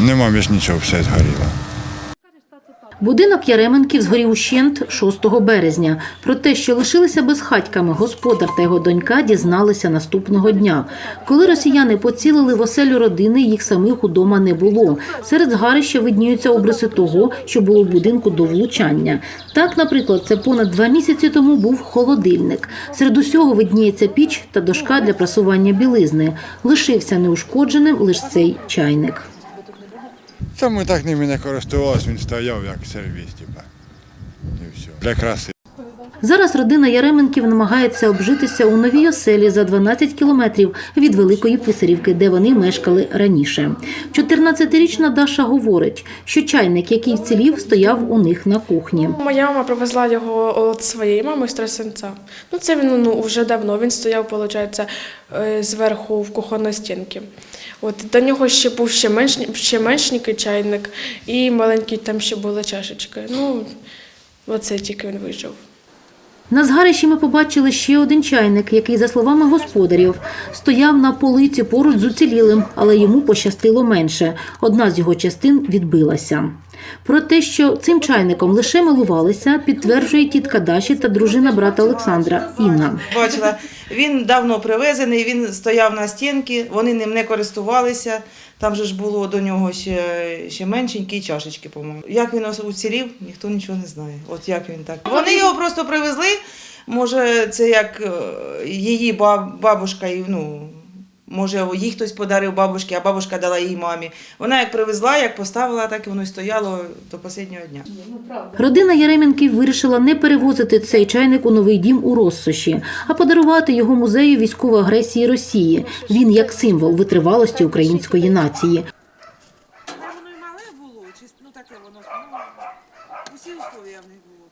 Нема більш нічого, все згоріло. Будинок Яременків згорів ущент 6 березня. Про те, що лишилися безхатьками, господар та його донька дізналися наступного дня. Коли росіяни поцілили в оселю родини, їх самих удома не було. Серед згарища видніються обриси того, що було в будинку до влучання. Так, наприклад, це понад два місяці тому був холодильник. Серед усього видніється піч та дошка для прасування білизни. Лишився неушкодженим лише цей чайник. Це ми так ними не користувалися, він стояв як сервіс, типа. І все. Для краси. Зараз родина Яременків намагається обжитися у новій оселі за 12 кілометрів від Великої Писарівки, де вони мешкали раніше. 14-річна Даша говорить, що чайник, який вцілів, стояв у них на кухні. Моя мама привезла його від своєї мами з. Ну, це він ну, вже давно. Він стояв, виходить, е, зверху в кухонній стінці. От, до нього ще був ще, менш, ще меншенький чайник і маленькі там ще були чашечки. Ну, оце тільки він вийшов. На згарищі ми побачили ще один чайник, який, за словами господарів, стояв на полиці поруч з уцілілим, але йому пощастило менше. Одна з його частин відбилася. Про те, що цим чайником лише милувалися, підтверджує тітка Даші та дружина брата Олександра Інна. Бачила, він давно привезений, він стояв на стінці, вони ним не користувалися. Там же ж було до нього ще, ще меншенькі чашечки, по-моєму. Як він уцілів, ніхто нічого не знає. От як він так. Вони його просто привезли. Може, це як е, її баб- бабушка, і, ну, може, їй хтось подарив бабушці, а бабушка дала їй мамі. Вона як привезла, як поставила, так і воно й стояло до останнього дня. Родина Яременків вирішила не перевозити цей чайник у новий дім у Россоші, а подарувати його музею військової агресії Росії. Він як символ витривалості української нації. Воно і мале було, чи ну таке воно ну, усі условия в них були.